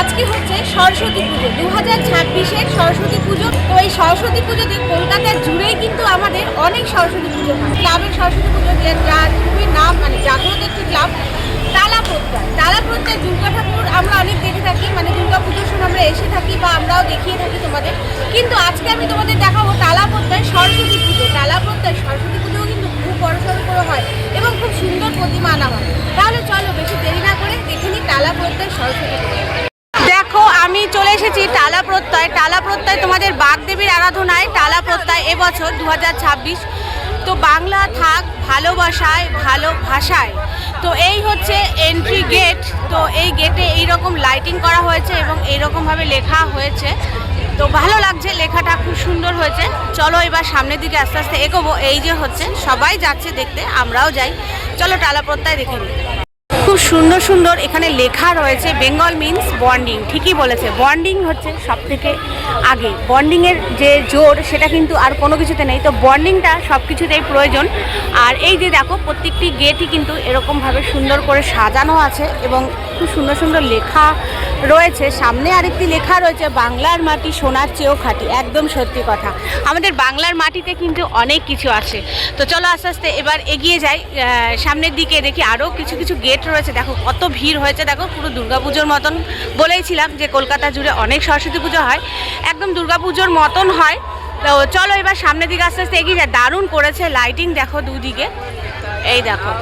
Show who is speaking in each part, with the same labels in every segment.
Speaker 1: আজকে হচ্ছে সরস্বতী পুজো। দু হাজার ছাব্বিশের সরস্বতী পুজো। তো এই সরস্বতী পুজোতে কলকাতার জুড়েই কিন্তু আমাদের অনেক সরস্বতী পুজো হয়। ক্লাবের সরস্বতী পুজো যে খুবই নাম মানে জাগ্রত একটি ক্লাব। তালা প্রত্যয়। তালা প্রত্যয় দুর্গা ঠাকুর আমরা অনেক দেখে থাকি মানে দুর্গা পুজোর সময় আমরা এসে থাকি বা আমরাও দেখিয়ে থাকি তোমাদের। কিন্তু আজকে আমি তোমাদের দেখাবো তালা প্রত্যয় সরস্বতী পুজো। তালা প্রত্যয় সরস্বতী পুজোও কিন্তু খুব বড় সড়ো করে হয়। প্রত্যয় টালা প্রত্যয়, তোমাদের বাগদেবীর আরাধনায় টালা প্রত্যয় এবছর দু হাজার ছাব্বিশ। তো বাংলা থাক ভালোবাসায়, ভালো ভাষায়। তো এই হচ্ছে এন্ট্রি গেট তো এই গেটে এই রকম লাইটিং করা হয়েছে এবং এইরকমভাবে লেখা হয়েছে। তো ভালো লাগছে, লেখাটা খুব সুন্দর হয়েছে। চলো এবার সামনের দিকে আস্তে আস্তে এগোবো। এই যে হচ্ছে, সবাই যাচ্ছে দেখতে, আমরাও যাই। চলো টালা প্রত্যয় দেখে নিই। খুব সুন্দর সুন্দর এখানে লেখা রয়েছে বেঙ্গল মিন্স বন্ডিং, ঠিকই বলেছে। বন্ডিং হচ্ছে সব থেকে আগে। বন্ডিংয়ের যে জোর, সেটা কিন্তু আর কোনো কিছুতে নেই। তো বন্ডিংটা সব কিছুতেই প্রয়োজন। আর এই যে দেখো, প্রত্যেকটি গেটই কিন্তু এরকমভাবে সুন্দর করে সাজানো আছে এবং খুব সুন্দর সুন্দর লেখা রয়েছে। সামনে আরেকটি লেখা রয়েছে, বাংলার মাটি সোনার চেয়েও খাঁটি। একদম সত্যি কথা। আমাদের বাংলার মাটিতে কিন্তু অনেক কিছু আছে। তো চলো আস্তে আস্তে এবার এগিয়ে যাই। সামনের দিকে দেখি আরও কিছু কিছু গেট রয়েছে। দেখো কত ভিড় হয়েছে। দেখো পুরো দুর্গাপুজোর মতন বলেইছিলাম যে কলকাতা জুড়ে অনেক সরস্বতী পুজো হয়। একদম দুর্গাপুজোর মতন হয়। তো চলো এবার সামনের দিকে আস্তে আস্তে এগিয়ে যায় দারুণ করেছে লাইটিং দেখো দুদিকে। এই দেখো।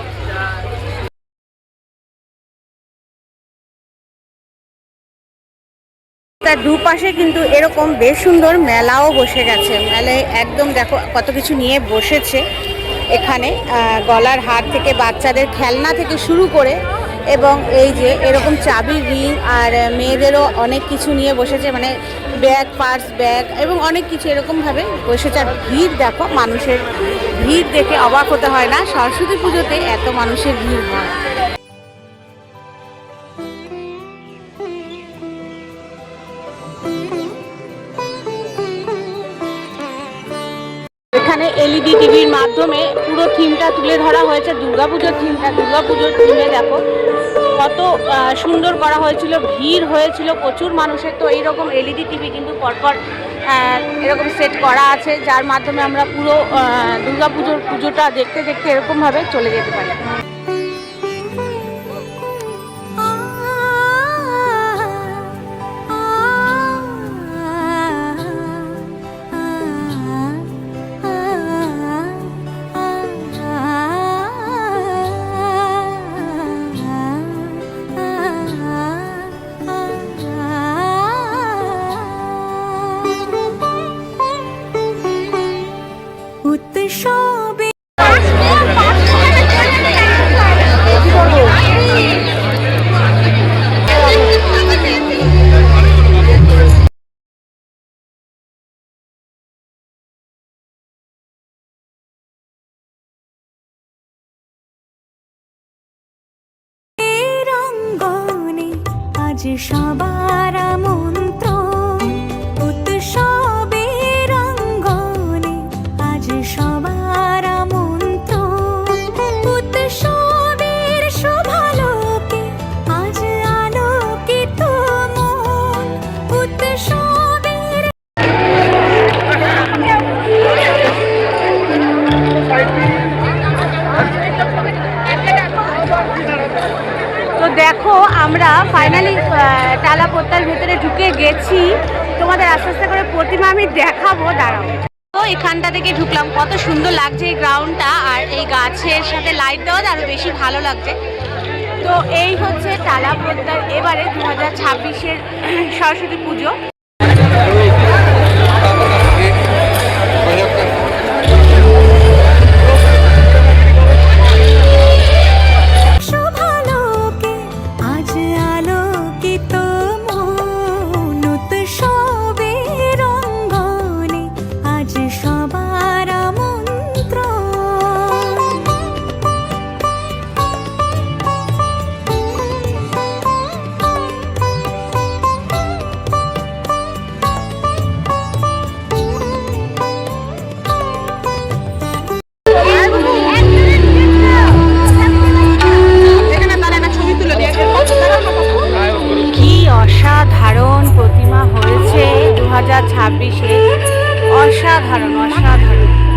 Speaker 1: তার দুপাশে কিন্তু এরকম বেশ সুন্দর মেলাও বসে গেছে। মেলায় একদম দেখো কত কিছু নিয়ে বসেছে এখানে। গলার হার থেকে বাচ্চাদের খেলনা থেকে শুরু করে এবং এই যে এরকম চাবির রিং আর মেয়েদেরও অনেক কিছু নিয়ে বসেছে। মানে ব্যাগ, পার্স, ব্যাগ এবং অনেক কিছু এরকমভাবে বসেছে। আর ভিড় দেখো, মানুষের ভিড় দেখে অবাক হতে হয় না। সরস্বতী পুজোতে এত মানুষের ভিড় হয়। এখানে এলইডি টিভির মাধ্যমে পুরো থিমটা তুলে ধরা হয়েছে। দুর্গাপুজোর থিমটা দুর্গাপুজোর থিমে দেখো। কত সুন্দর করা হয়েছিল, ভিড় হয়েছিল, প্রচুর মানুষের। তো এইরকম এলইডি টিভি কিন্তু পরপর এরকম সেট করা আছে, যার মাধ্যমে আমরা পুরো দুর্গাপুজোর পুজোটা দেখতে দেখতে এরকমভাবে চলে যেতে পারি।
Speaker 2: সবার মন্ত্র
Speaker 1: দেখো, আমরা ফাইনালি টালা পোত্তার ভেতরে ঢুকে গেছি। তোমাদের আস্তে আস্তে করে প্রতিমা আমি দেখাবো, দাঁড়াও। তো এখানটা থেকে ঢুকলাম, কত সুন্দর লাগছে এই গ্রাউন্ডটা আর এই গাছের সাথে লাইট দেওয়া আরও বেশি ভালো লাগছে। তো এই হচ্ছে টালা পোত্তার এবারে দু হাজার ছাব্বিশের সরস্বতী পুজো। ছাব্বিশে। অসাধারণ অসাধারণ।